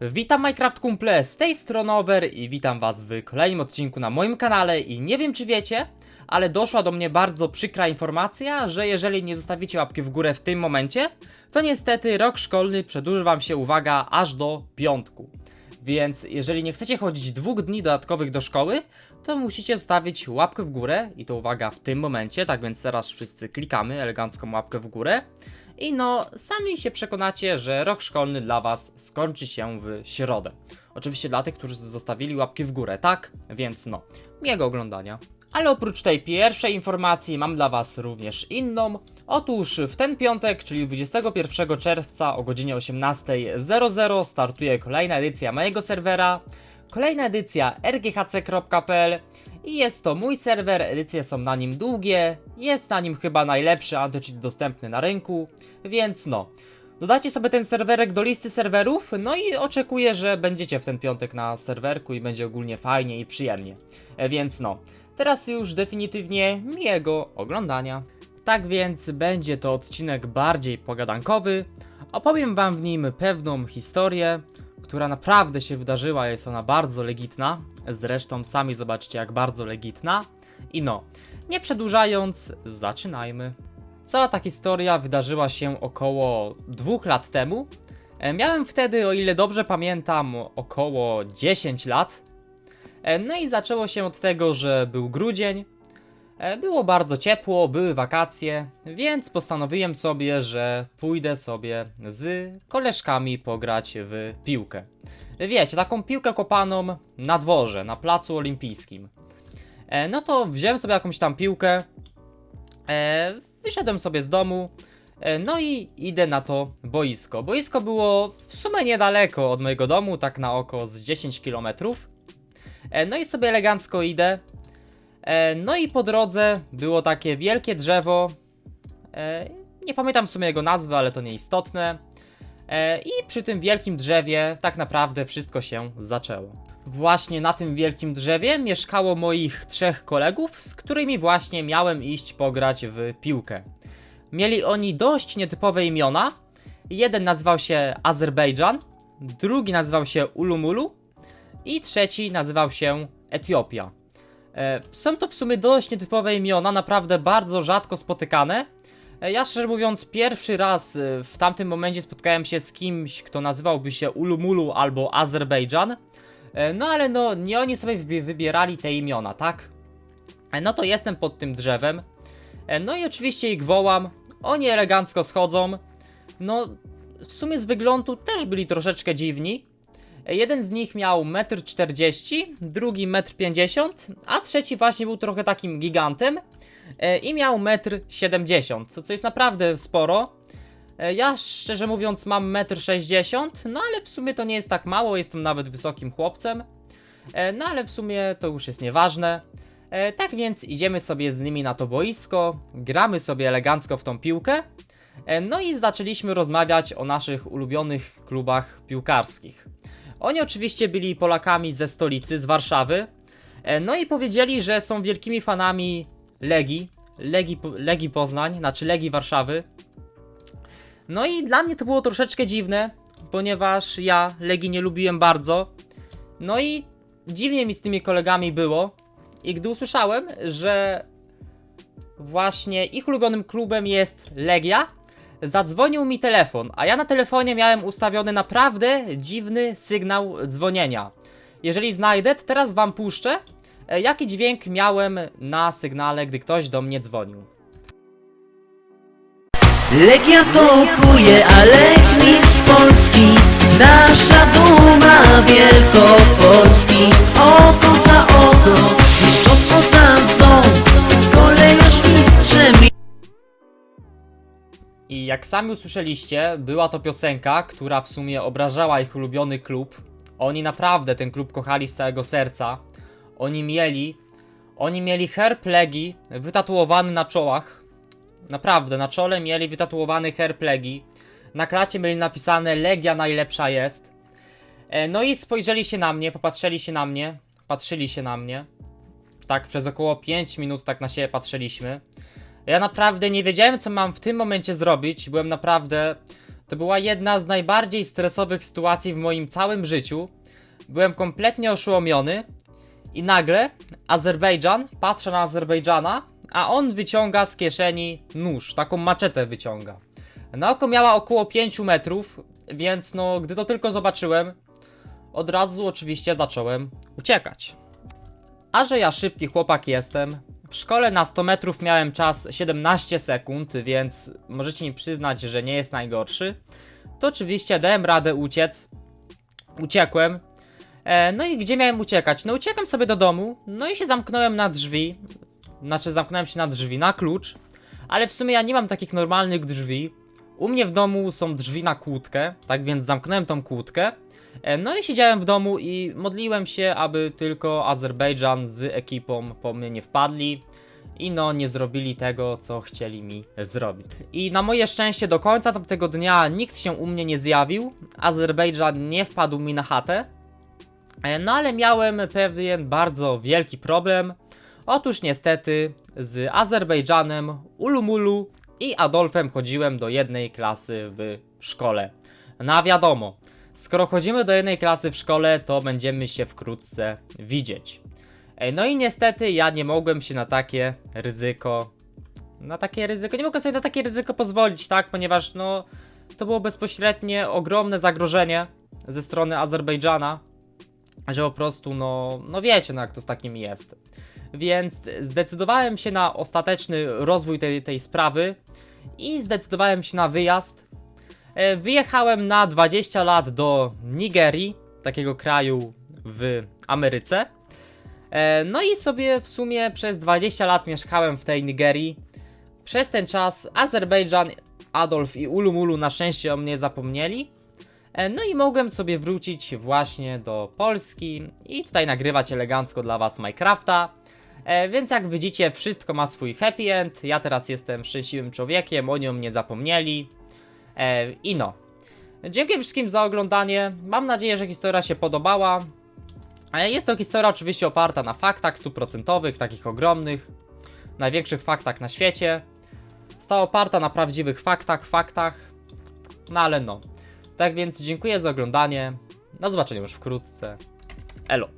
Witam Minecraft Kumple, z tej strony Over i witam was w kolejnym odcinku na moim kanale i nie wiem czy wiecie, ale doszła do mnie bardzo przykra informacja, że jeżeli nie zostawicie łapki w górę w tym momencie, to niestety rok szkolny przedłuży wam się, uwaga, aż do piątku. Więc jeżeli nie chcecie chodzić dwóch dni dodatkowych do szkoły, to musicie zostawić łapkę w górę i to uwaga w tym momencie, tak więc teraz wszyscy klikamy elegancką łapkę w górę. I no, sami się przekonacie, że rok szkolny dla Was skończy się w środę. Oczywiście dla tych, którzy zostawili łapki w górę, tak? Więc no, miłego oglądania. Ale oprócz tej pierwszej informacji mam dla Was również inną. Otóż w ten piątek, czyli 21 czerwca o godzinie 18.00 startuje kolejna edycja mojego serwera. Kolejna edycja rghc.pl i jest to mój serwer, edycje są na nim długie, jest na nim chyba najlepszy anti-cheat dostępny na rynku, więc no. Dodacie sobie ten serwerek do listy serwerów, no i oczekuję, że będziecie w ten piątek na serwerku i będzie ogólnie fajnie i przyjemnie. E, Więc no, teraz już definitywnie miłego oglądania. Tak więc będzie to odcinek bardziej pogadankowy. Opowiem wam w nim pewną historię, która naprawdę się wydarzyła, jest ona bardzo legitna. Zresztą sami zobaczcie, jak bardzo legitna. I no, nie przedłużając, zaczynajmy. Cała ta historia wydarzyła się około dwóch lat temu. E, Miałem wtedy, o ile dobrze pamiętam, około 10 lat. E, No i zaczęło się od tego, że był grudzień. E, Było bardzo ciepło, były wakacje, więc postanowiłem sobie, że pójdę sobie z koleżkami pograć w piłkę. Wiecie, taką piłkę kopaną na dworze, na placu olimpijskim. E, no to wziąłem sobie jakąś tam piłkę, e, wyszedłem sobie z domu, no i idę na to boisko. Boisko było w sumie niedaleko od mojego domu, tak na oko z 10 km. E, no i sobie elegancko idę. E, no i po drodze było takie wielkie drzewo. E, nie pamiętam w sumie jego nazwy, ale to nieistotne. E, I przy tym wielkim drzewie tak naprawdę wszystko się zaczęło. Właśnie na tym wielkim drzewie mieszkało moich trzech kolegów, z którymi właśnie miałem iść pograć w piłkę. Mieli oni dość nietypowe imiona. Jeden nazywał się Azerbejdżan, drugi nazywał się Ulumulu i trzeci nazywał się Etiopia. E, Są to w sumie dość nietypowe imiona, naprawdę bardzo rzadko spotykane. E, Ja szczerze mówiąc, pierwszy raz e, w tamtym momencie spotkałem się z kimś, kto nazywałby się Ulumulu albo Azerbejdżan. No ale no, nie oni sobie wybi- wybierali te imiona, tak? No to jestem pod tym drzewem. No i oczywiście ich wołam. Oni elegancko schodzą. No, w sumie z wyglądu też byli troszeczkę dziwni. Jeden z nich miał 1,40 m, drugi 1,50 m, a trzeci właśnie był trochę takim gigantem e, i miał 1,70 m, co jest naprawdę sporo. E, Ja szczerze mówiąc mam 1,60 m, no ale w sumie to nie jest tak mało, jestem nawet wysokim chłopcem. E, No ale w sumie to już jest nieważne. Tak więc idziemy sobie z nimi na to boisko, gramy sobie elegancko w tą piłkę. No i zaczęliśmy rozmawiać o naszych ulubionych klubach piłkarskich. Oni oczywiście byli Polakami ze stolicy, z Warszawy. E, No i powiedzieli, że są wielkimi fanami Legii, Legii, Legii Poznań, znaczy Legii Warszawy. No i dla mnie to było troszeczkę dziwne, ponieważ ja Legii nie lubiłem bardzo. No i dziwnie mi z tymi kolegami było. I gdy usłyszałem, że właśnie ich ulubionym klubem jest Legia, zadzwonił mi telefon, a ja na telefonie miałem ustawiony naprawdę dziwny sygnał dzwonienia. Jeżeli znajdę, to teraz wam puszczę, e, jaki dźwięk miałem na sygnale, gdy ktoś do mnie dzwonił. Legia ale mistrz Polski Nasza duma Wielkopolski jak sami usłyszeliście, była to piosenka, która w sumie obrażała ich ulubiony klub. Oni naprawdę ten klub kochali z całego serca. Oni mieli, oni mieli herb Legii wytatuowany na czołach. Naprawdę, na czole mieli wytatuowany herb Legii. Na kracie mieli napisane Legia najlepsza jest. E, No i spojrzeli się na mnie, popatrzyli się na mnie, patrzyli się na mnie. Tak przez około 5 minut tak na siebie patrzyliśmy. Ja naprawdę nie wiedziałem, co mam w tym momencie zrobić. Byłem naprawdę To była jedna z najbardziej stresowych sytuacji w moim całym życiu. Byłem kompletnie oszołomiony i nagle Azerbejdżan, patrzę na Azerbejdżana, a on wyciąga z kieszeni nóż, taką maczetę wyciąga. Na oko miała około 5 metrów, więc no, gdy to tylko zobaczyłem, od razu oczywiście zacząłem uciekać. A że ja szybki chłopak jestem, w szkole na 100 metrów miałem czas 17 sekund, więc możecie mi przyznać, że nie jest najgorszy. To oczywiście dałem radę uciec. Uciekłem. E, no i gdzie miałem uciekać? No uciekłem sobie do domu, no i się zamknąłem na drzwi. Znaczy zamknąłem się na drzwi, na klucz. Ale w sumie ja nie mam takich normalnych drzwi. U mnie w domu są drzwi na kłódkę, tak więc zamknąłem tą kłódkę. E, No i siedziałem w domu i modliłem się, aby tylko Azerbejdżan z ekipą po mnie nie wpadli i no nie zrobili tego, co chcieli mi zrobić. I na moje szczęście do końca tamtego dnia nikt się u mnie nie zjawił, Azerbejdżan nie wpadł mi na chatę, E, no ale miałem pewien bardzo wielki problem. Otóż niestety z Azerbejdżanem, Ulumulu i Adolfem chodziłem do jednej klasy w szkole. No a wiadomo, skoro chodzimy do jednej klasy w szkole, to będziemy się wkrótce widzieć. No i niestety ja nie mogłem się na takie ryzyko. Na takie ryzyko. Nie mogłem sobie na takie ryzyko pozwolić, tak? Ponieważ no. To było bezpośrednie ogromne zagrożenie ze strony Azerbejdżana. Że po prostu, no. No wiecie, no jak to z takim jest. Więc zdecydowałem się na ostateczny rozwój tej, tej sprawy i zdecydowałem się na wyjazd. E, Wyjechałem na 20 lat do Nigerii, takiego kraju w Ameryce. E, No i sobie w sumie przez 20 lat mieszkałem w tej Nigerii. Przez ten czas Azerbejdżan, Adolf i Ulumulu na szczęście o mnie zapomnieli. E, No i mogłem sobie wrócić właśnie do Polski i tutaj nagrywać elegancko dla was Minecrafta. Więc jak widzicie, wszystko ma swój happy end. Ja teraz jestem szczęśliwym człowiekiem, o mnie zapomnieli. E, I no. Dziękuję wszystkim za oglądanie. Mam nadzieję, że historia się podobała. E, Jest to historia oczywiście oparta na faktach stuprocentowych, takich ogromnych, największych faktach na świecie. Została oparta na prawdziwych faktach, faktach. No ale no. Tak więc dziękuję za oglądanie. Do zobaczenia już wkrótce. Elo.